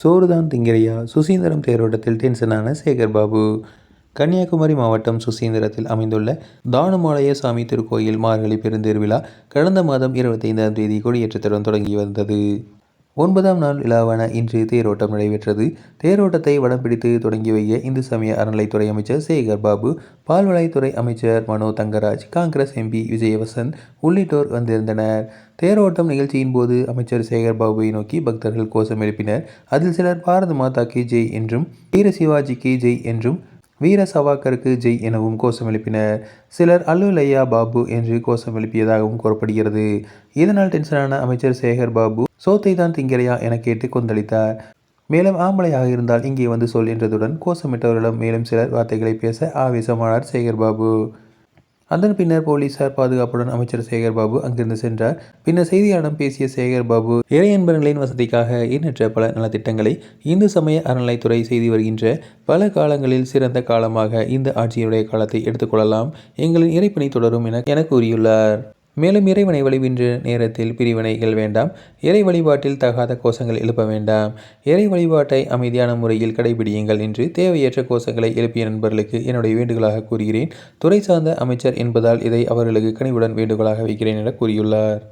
சோறுதான் திங்கிறையா சுசீந்திரம் தேரோட்டத்தில் டென்ஷனான சேகர் பாபு கன்னியாகுமரி மாவட்டம் சுசீந்திரத்தில் அமைந்துள்ள தானுமாலய சாமி திருக்கோயில் மார்கழி பெருந்தேர்விழா கடந்த மாதம் இருபத்தைந்தாம் தேதி கொடியேற்றத்துடன் தொடங்கி வந்தது. ஒன்பதாம் நாள் விழாவான இன்று தேரோட்டம் நடைபெற்றது. தேரோட்டத்தை வடம் பிடித்து தொடங்கி வைக்க இந்து சமய அறநிலைத்துறை அமைச்சர் சேகர் பாபு பால்வளைத்துறை அமைச்சர் மனோ தங்கராஜ் காங்கிரஸ் எம்பி விஜயவசந்த் உள்ளிட்டோர் வந்திருந்தனர். தேரோட்டம் நிகழ்ச்சியின் போது அமைச்சர் சேகர் பாபுவை நோக்கி பக்தர்கள் கோஷம் எழுப்பினர். அதில் சிலர் பாரத மாதா ஜெய் என்றும் வீர சிவாஜிக்கு ஜெய் என்றும் வீர சவாக்கருக்கு ஜெய் எனவும் கோஷம் எழுப்பினர். சிலர் அல்லுலையா பாபு என்று கோஷம் எழுப்பியதாகவும் கூறப்படுகிறது. இதனால் டென்ஷனான அமைச்சர் சேகர் பாபு சோத்தை தான் திங்கிறையா என கேட்டு கொந்தளித்தார். மேலும் ஆம்பளையாக இருந்தால் இங்கே வந்து சொல் என்றதுடன் கோஷமிட்டவர்களிடம் மேலும் சிலர் வார்த்தைகளை பேச ஆவேசமானார் சேகர் பாபு அதன் பின்னர் போலீசார் பாதுகாப்புடன் அமைச்சர் சேகர்பாபு அங்கிருந்து சென்றார். பின்னர் செய்தியாளரிடம் பேசிய சேகர் பாபு இறையன்பர்களின் வசதிக்காக எண்ணற்ற பல நலத்திட்டங்களை இந்து சமய அறநிலைத்துறை செய்து வருகின்ற பல காலங்களில் சிறந்த காலமாக இந்த ஆட்சியுடைய காலத்தை எடுத்துக்கொள்ளலாம் எங்களின் இறைப்பணி தொடரும் என என கூறியுள்ளார். மேலும் இறைவனை வழிவின்ற நேரத்தில் பிரிவினைகள் வேண்டாம். இறை வழிபாட்டில் தகாத கோஷங்கள் எழுப்ப வேண்டாம். இறை வழிபாட்டை அமைதியான முறையில் கடைபிடியுங்கள் என்று தேவையற்ற கோஷங்களை எழுப்பிய நண்பர்களுக்கு என்னுடைய வேண்டுகோளாக கூறுகிறேன். துறை சார்ந்த அமைச்சர் என்பதால் இதை அவர்களுக்கு கனிவுடன் வேண்டுகோளாக வைக்கிறேன் என கூறியுள்ளார்.